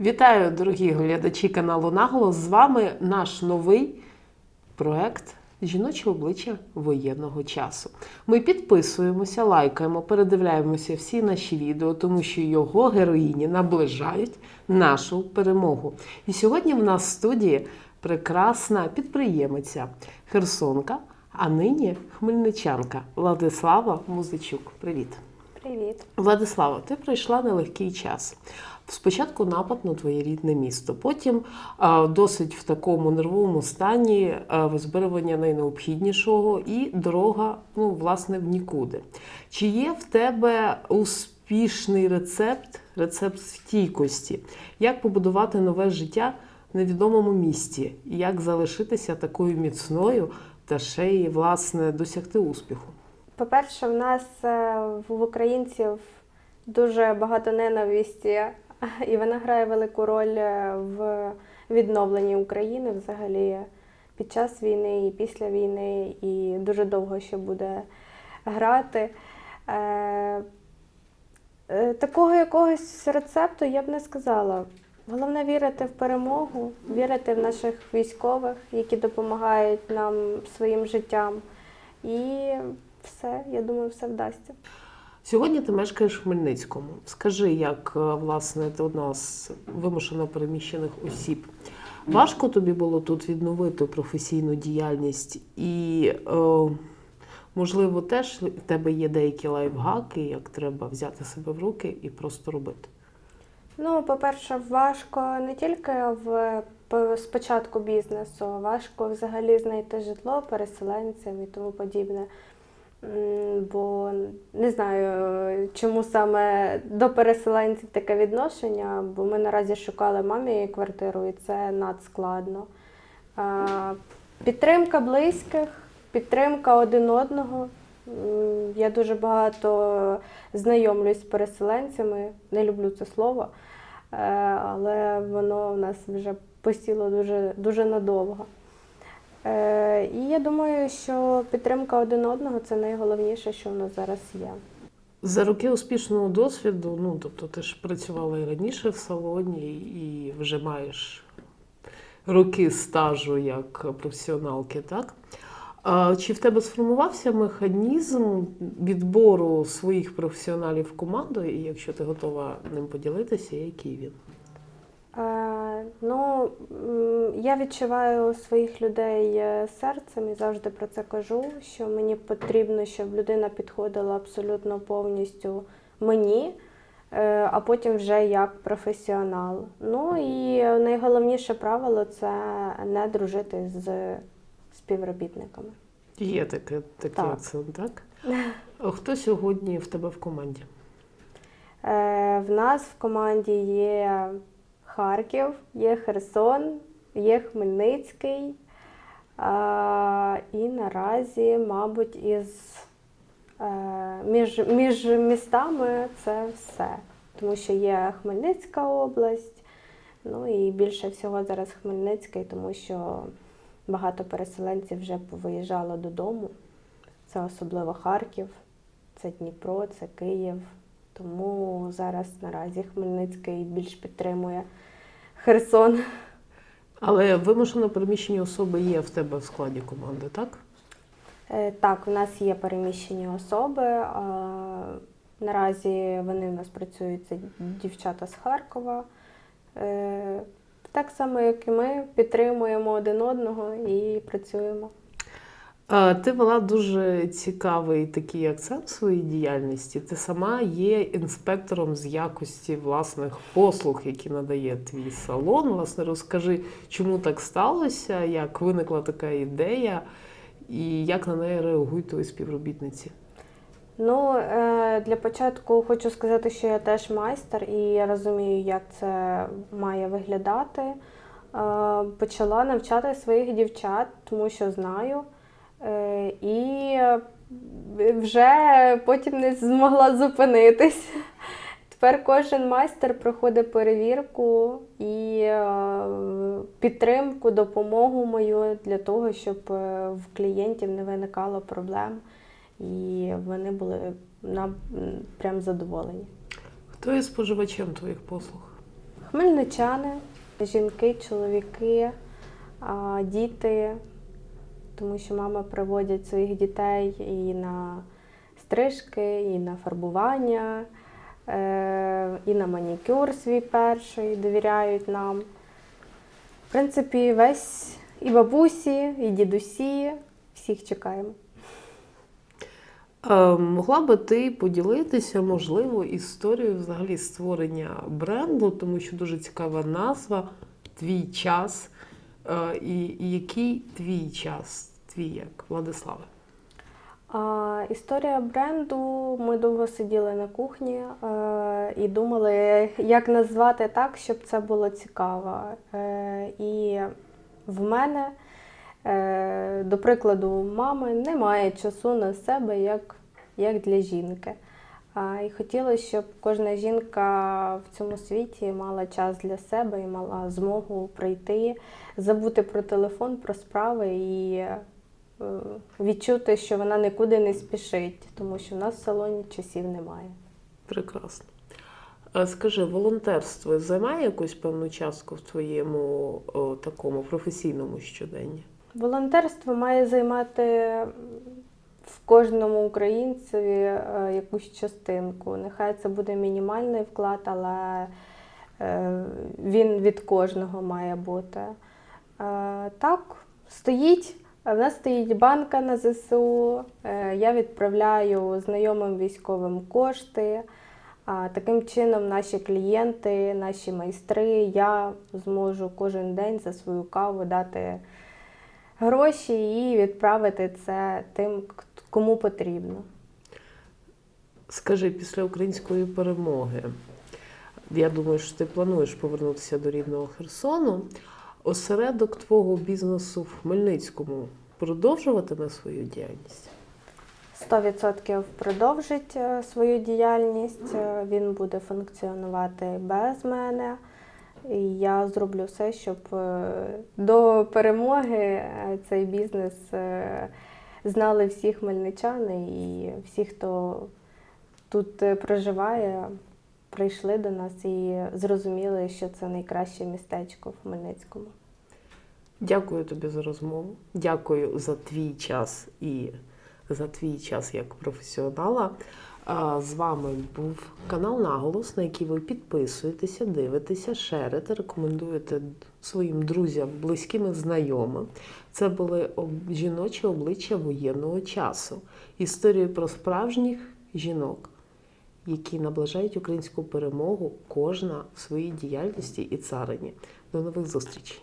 Вітаю, дорогі глядачі каналу Наголос. З вами наш новий проект Жіноче обличчя воєнного часу. Ми підписуємося, лайкаємо, передивляємося всі наші відео, тому що його героїні наближають нашу перемогу. І сьогодні в нас в студії прекрасна підприємиця Херсонка, а нині хмельничанка Владислава Музичук. Привіт! Привіт. Владислава, ти пройшла нелегкий час. Спочатку напад на твоє рідне місто, потім досить в такому нервовому стані визбирування найнеобхіднішого і дорога, ну, власне, в нікуди. Чи є в тебе успішний рецепт, рецепт стійкості? Як побудувати нове життя в невідомому місті? Як залишитися такою міцною та ще й, власне, досягти успіху? По-перше, в нас е, в українців дуже багато ненависті, і вона грає велику роль е, в відновленні України взагалі під час війни і після війни, і дуже довго ще буде грати. Е, е, Такого якогось рецепту я б не сказала. Головне вірити в перемогу, вірити в наших військових, які допомагають нам своїм життям. І все, я думаю, все вдасться. Сьогодні ти мешкаєш в Хмельницькому. Скажи, як е, власне ти одна з вимушено переміщених осіб. Важко тобі було тут відновити професійну діяльність, і е, можливо, теж в тебе є деякі лайфхаки, як треба взяти себе в руки і просто робити. Ну, по-перше, важко не тільки в спочатку бізнесу, важко взагалі знайти житло переселенцям і тому подібне. Бо не знаю, чому саме до переселенців таке відношення, бо ми наразі шукали мамі квартиру, і це надскладно. Підтримка близьких, підтримка один одного. Я дуже багато знайомлюсь з переселенцями, не люблю це слово, е, але воно в нас вже посіло дуже, дуже надовго. Е, І я думаю, що підтримка один одного це найголовніше, що в нас зараз є. За роки успішного досвіду, ну тобто ти ж працювала і раніше в салоні, і вже маєш роки стажу як професіоналки, так? А чи в тебе сформувався механізм відбору своїх професіоналів в команду, і якщо ти готова ним поділитися, який він? Е, Ну, я відчуваю своїх людей е, серцем і завжди про це кажу, що мені потрібно, щоб людина підходила абсолютно повністю мені, е, а потім вже як професіонал. Ну і найголовніше правило це не дружити з співробітниками. Є таке, такий Так. акцент, так? Хто сьогодні в тебе в команді? В нас в команді є Харків, є Херсон, є Хмельницький. А, І наразі, мабуть, із е, між, між містами це все. Тому що є Хмельницька область, ну і більше всього зараз Хмельницький, тому що багато переселенців вже повиїжджало додому. Це особливо Харків, це Дніпро, це Київ. Тому зараз наразі Хмельницький більш підтримує Херсон. Але вимушено переміщені особи є в тебе в складі команди, так? Е, Так, у нас є переміщені особи. Наразі вони у нас працюють це дівчата з Харкова. Е, Так само, як і ми, підтримуємо один одного і працюємо. Ти вела дуже цікавий такий акцент в своїй діяльності. Ти сама є інспектором з якості власних послуг, які надає твій салон. Власне, розкажи, чому так сталося, як виникла така ідея, і як на неї реагують твої співробітниці. Ну, е, для початку хочу сказати, що я теж майстер і я розумію, як це має виглядати. Е, Почала навчати своїх дівчат, тому що знаю. Е, І вже потім не змогла зупинитись. Тепер кожен майстер проходить перевірку і е, підтримку, допомогу мою для того, щоб е, в клієнтів не виникало проблем і вони були нам прям задоволені. Хто є споживачем твоїх послуг? Хмельничани, жінки, чоловіки, діти, тому що мама приводять своїх дітей і на стрижки, і на фарбування, е, і на манікюр свій перший довіряють нам. В принципі, весь і бабусі, і дідусі, всіх чекаємо. Е, Могла би ти поділитися, можливо, історією взагалі створення бренду, тому що дуже цікава назва, твій час. Е, І, і який твій час, твій як Владиславе? А, історія бренду. Ми довго сиділи на кухні е, і думали, як назвати так, щоб це було цікаво. Е, і в мене, е, до прикладу, мами немає часу на себе, як, як для жінки. А, і хотілося, щоб кожна жінка в цьому світі мала час для себе і мала змогу прийти, забути про телефон, про справи і відчути, що вона нікуди не спішить, тому що в нас в салоні часів немає. Прекрасно. Е, Скажи, волонтерство займає якусь певну частку в твоєму о, такому професійному щоденні? Волонтерство має займати в кожному українцеві е, якусь частинку. Нехай це буде мінімальний вклад, але е, він від кожного має бути. Е, Так, стоїть. В нас стоїть банка на ЗСУ. Е, Я відправляю знайомим військовим кошти. Таким чином, наші клієнти, наші майстри, я зможу кожен день за свою каву дати гроші і відправити це тим, кому потрібно. Скажи, після української перемоги, я думаю, що ти плануєш повернутися до рідного Херсону. Осередок твого бізнесу в Хмельницькому продовжуватиме свою діяльність? 100% продовжить е, свою діяльність. Е, Він буде функціонувати без мене. І я зроблю все, щоб е, до перемоги цей бізнес знали всі хмельничани і всі, хто тут проживає, прийшли до нас і зрозуміли, що це найкраще містечко в Хмельницькому. Дякую тобі за розмову. Дякую за твій час і за твій час як професіонала. З вами був канал Наголос, на який ви підписуєтеся, дивитеся, шерите, рекомендуєте своїм друзям, близьким і знайомим. Це були жіночі обличчя воєнного часу. Історії про справжніх жінок, які наближають українську перемогу, кожна в своїй діяльності і царині. До нових зустрічей!